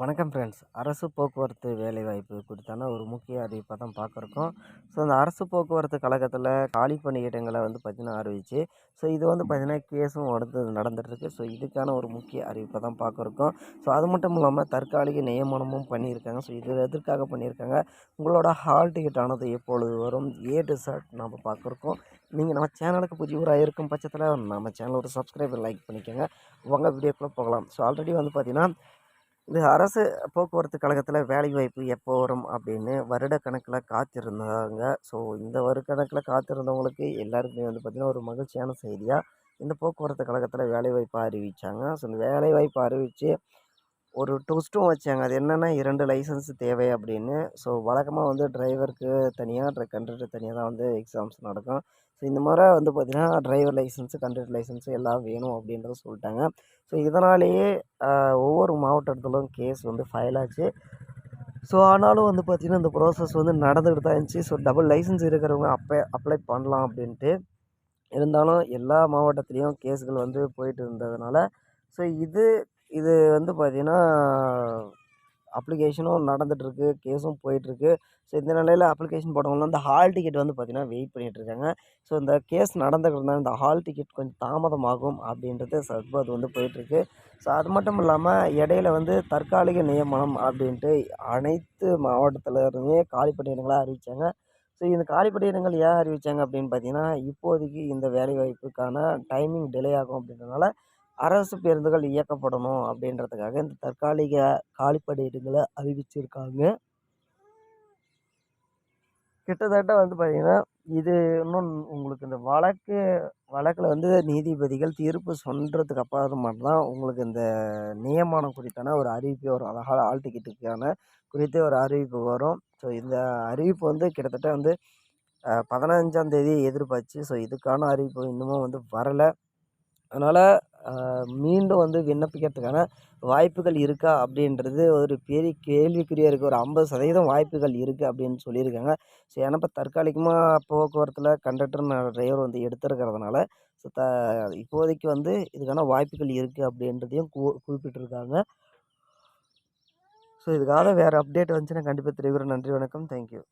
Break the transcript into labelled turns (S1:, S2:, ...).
S1: வணக்கம் ஃப்ரெண்ட்ஸ் அரசு போக்குவரத்து வேலைவாய்ப்பு குறித்தான ஒரு முக்கிய அறிவிப்பை தான் பார்க்குறோம் ஸோ அந்த அரசு போக்குவரத்து கழகத்தில் காலி பணியிடங்களை வந்து பார்த்திங்கன்னா அறிவிச்சு ஸோ இது வந்து பார்த்திங்கன்னா கேஸும் அடுத்து நடந்துகிட்ருக்கு ஸோ இதுக்கான ஒரு முக்கிய அறிவிப்பை தான் பார்க்குறோம் ஸோ அது மட்டும் இல்லாமல் தற்காலிக நியமனமும் பண்ணியிருக்காங்க. ஸோ இது எதற்காக பண்ணியிருக்காங்க? உங்களோட ஹால் டிக்கெட் ஆனது எப்பொழுது வரும்? ஏ டு நம்ம பார்க்குறோம் நீங்கள் நம்ம சேனலுக்கு புதியவராக இருக்கும் பட்சத்தில் நம்ம சேனல் ஒரு சப்ஸ்கிரைபர் லைக் பண்ணிக்கோங்க. உங்கள் வீடியோக்குள்ளே போகலாம். ஸோ ஆல்ரெடி வந்து பார்த்திங்கன்னா இது அரசு போக்குவரத்து கழகத்தில் வேலைவாய்ப்பு எப்போ வரும் அப்படின்னு வருடக்கணக்கில் காத்திருந்தாங்க. ஸோ இந்த வருடக்கணக்கில் காத்திருந்தவங்களுக்கு எல்லாருக்குமே வந்து பார்த்திங்கன்னா ஒரு மகிழ்ச்சியான செய்தியாக இந்த போக்குவரத்து கழகத்தில் வேலைவாய்ப்பு அறிவித்தாங்க ஸோ இந்த வேலைவாய்ப்பு அறிவித்து ஒரு டெஸ்ட்டும் வச்சாங்க. அது என்னென்னா இரண்டு லைசன்ஸ் தேவை அப்படின்னு. ஸோ வழக்கமாக வந்து டிரைவருக்கு தனியாக கண்டக்டர் தனியாக தான் வந்து எக்ஸாம்ஸ் நடக்கும். ஸோ இந்த முறை வந்து பார்த்திங்கன்னா டிரைவர் லைசன்ஸு கண்டக்டர் லைசன்ஸு எல்லாம் வேணும் அப்படின்றத சொல்லிட்டாங்க. ஸோ இதனாலேயே ஒவ்வொரு மாவட்டத்திலும் கேஸ் வந்து ஃபைல் ஆச்சு. ஸோ ஆனாலும் வந்து பார்த்திங்கன்னா இந்த ப்ராசஸ் வந்து நடந்துகிட்டு தான் இருந்துச்சு. ஸோ டபுள் லைசன்ஸ் இருக்கிறவங்க அப்போ அப்ளை பண்ணலாம் அப்படின்ட்டு. இருந்தாலும் எல்லா மாவட்டத்துலேயும் கேஸுகள் வந்து போயிட்டு இருந்ததுனால ஸோ இது இது வந்து பார்த்திங்கன்னா அப்ளிகேஷனும் நடந்துகிட்ருக்கு கேஸும் போயிட்டுருக்கு. ஸோ இந்த நிலையில் அப்ளிகேஷன் போட்டவங்களாம் இந்த ஹால் டிக்கெட் வந்து பார்த்திங்கன்னா வெயிட் பண்ணிகிட்ருக்காங்க ஸோ இந்த கேஸ் நடந்துக்கிறதுனால இந்த ஹால் டிக்கெட் கொஞ்சம் தாமதமாகும் அப்படின்றது சர்பத் வந்து போயிட்டுருக்கு. ஸோ அது மட்டும் இல்லாமல் இடையில வந்து தற்காலிக நியமனம் அப்படின்ட்டு அனைத்து மாவட்டத்தில் இருந்தே காலி பணியிடங்களாக அறிவித்தாங்க ஸோ இந்த காலி பணியிடங்கள் ஏன் அறிவித்தாங்க அப்படின்னு பார்த்தீங்கன்னா இப்போதைக்கு இந்த வேலைவாய்ப்புக்கான டைமிங் டிலே ஆகும் அப்படின்றதுனால அரசு பேருந்துகள் இயக்கப்படணும் அப்படின்றதுக்காக இந்த தற்காலிக காலிப்பணியிடங்களை அறிவிச்சிருக்காங்க. கிட்டத்தட்ட வந்து பார்த்திங்கன்னா இது இன்னும் உங்களுக்கு இந்த வழக்கு வழக்கில் வந்து நீதிபதிகள் தீர்ப்பு சொல்கிறதுக்கு அப்புறமா தான் உங்களுக்கு இந்த நியமனம் குறித்தான ஒரு அறிவிப்பு வரும். அழகாக ஆள் டிக்கெட்டுக்கான குறித்து ஒரு அறிவிப்பு வரும். ஸோ இந்த அறிவிப்பு வந்து கிட்டத்தட்ட வந்து பதினஞ்சாந்தேதி எதிர்பார்த்து ஸோ இதுக்கான அறிவிப்பு இன்னமும் வந்து வரலை. அதனால் மீண்டும் வந்து விண்ணப்பிக்கிறதுக்கான வாய்ப்புகள் இருக்கா அப்படின்றது ஒரு பெரிய கேள்விக்குறியாக இருக்குது ஒரு ஐம்பது சதவீதம் வாய்ப்புகள் இருக்குது அப்படின்னு சொல்லியிருக்காங்க. ஸோ ஏன்னா இப்போ தற்காலிகமாக போக்குவரத்தில் கண்டக்டர் டிரைவர் வந்து எடுத்துருக்கிறதுனால ஸோ த இப்போதைக்கு வந்து இதுக்கான வாய்ப்புகள் இருக்குது அப்படின்றதையும் கு குறிப்பிட்டிருக்காங்க. ஸோ இதுக்காக வேறு அப்டேட் வந்துச்சுன்னா கண்டிப்பாக தெரிவிக்கிறேன் நன்றி வணக்கம். தேங்க்யூ